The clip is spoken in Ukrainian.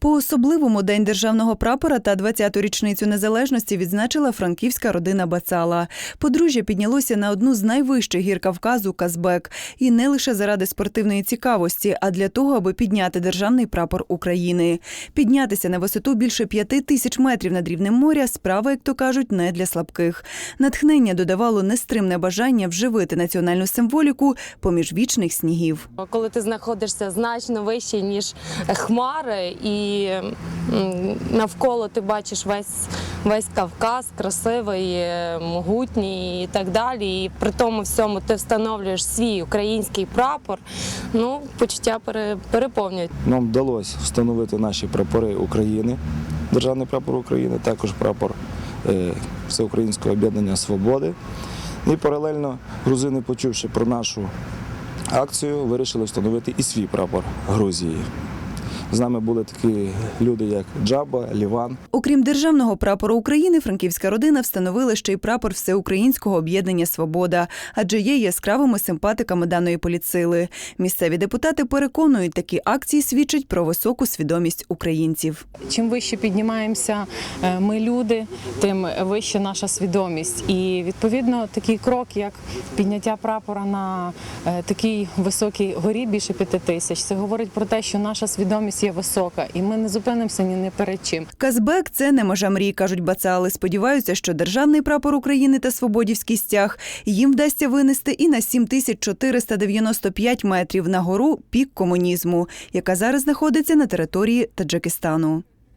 По особливому день державного прапора та 20-ту річницю незалежності відзначила франківська родина Бацала. Подружжя піднялося на одну з найвищих гір Кавказу Казбек, і не лише заради спортивної цікавості, а для того, аби підняти державний прапор України. Піднятися на висоту більше п'яти тисяч метрів над рівнем моря справа, як то кажуть, не для слабких. Натхнення додавало нестримне бажання вживити національну символіку поміж вічних снігів. Коли ти знаходишся значно вище, ніж хмари, і м, навколо ти бачиш весь, весь Кавказ, красивий, е, могутній і так далі. І при тому всьому ти встановлюєш свій український прапор, ну, почуття пере- переповнюють. Нам вдалося встановити наші прапори України, державний прапор України, також прапор е, Всеукраїнського об'єднання Свободи. І паралельно грузини, почувши про нашу акцію, вирішили встановити і свій прапор Грузії. З нами були такі люди, як Джаба, Ліван. Окрім державного прапору України, франківська родина встановила ще й прапор всеукраїнського об'єднання Свобода, адже є яскравими симпатиками даної політсили. Місцеві депутати переконують, такі акції свідчать про високу свідомість українців. Чим вище піднімаємося е, ми люди, тим вища наша свідомість. І відповідно такий крок, як підняття прапора на е, такій високій горі, більше п'яти тисяч, це говорить про те, що наша свідомість є висока, і ми не зупинимося ні не перед чим. Казбек це не межа мрій, кажуть бацали. Сподіваються, що державний прапор України та свободівський стяг їм вдасться винести і на 7495 метрів на гору пік комунізму, яка зараз знаходиться на території Таджикистану.